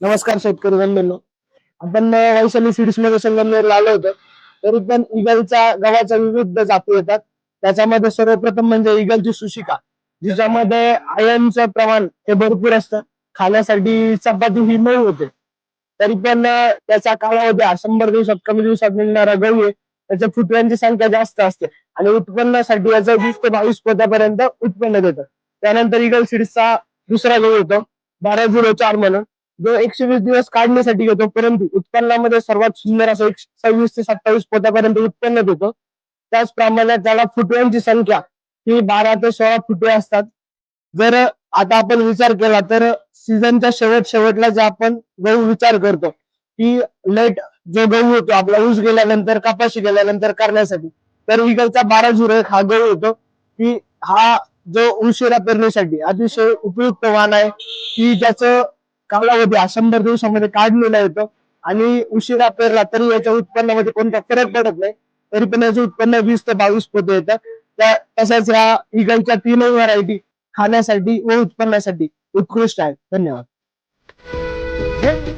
नमस्कार शेतकरी बंधूंनो. आपण वैशाली सीड्समध्ये संगमनेरला आलो होतो. तरी पण इगलचा गव्हाच्या विविध जाती येतात. त्याच्यामध्ये सर्वप्रथम म्हणजे इगलची सुशिका जिच्यामध्ये आयर्नचं प्रमाण हे भरपूर असतं. खाण्यासाठी चपाती ही मऊ होते. तरी पण त्याचा कालावधी हा शंभर दिवसात कमी दिवसात मिळणारा गहू आहे. त्याच्या फुटव्यांची संख्या जास्त असते आणि उत्पन्नासाठी याचं वीस ते बावीस पोत्यापर्यंत उत्पन्न देतं. त्यानंतर इगल सीड्सचा दुसरा गहू होतो. बारा झिरो चार म्हणून. जो एकशे वीस दिवस काढण्यासाठी घेतो परंतु उत्पन्नामध्ये सर्वात सुंदर असं एक सव्वीस ते सत्तावीस पोतापर्यंत उत्पन्न देतो. त्याचप्रमाणे त्याला फुटव्यांची संख्या ही बारा ते सोळा फुटवे असतात. जर आता आपण विचार केला तर सीझनच्या शेवट शेवटला जे आपण गहू विचार करतो की लेट जो गहू होतो आपला ऊस गेल्यानंतर कपाशी गेल्यानंतर करण्यासाठी तर इकडचा बारा झुरळ एक हा गहू होतो की हा जो उशिरा पेरण्यासाठी अतिशय उपयुक्त वाण आहे की ज्याचं कालावधी हा शंभर दिवसामध्ये काढलेला येतो. आणि उशिरा पेरला तरी याच्या उत्पन्नामध्ये कोणता फरक पडत नाही. तरी पण याचं उत्पन्न वीस ते बावीस पोत येतं. तसंच ह्या इगलच्या तीनही व्हरायटी खाण्यासाठी व उत्पन्नासाठी उत्कृष्ट आहे. धन्यवाद. Thank you.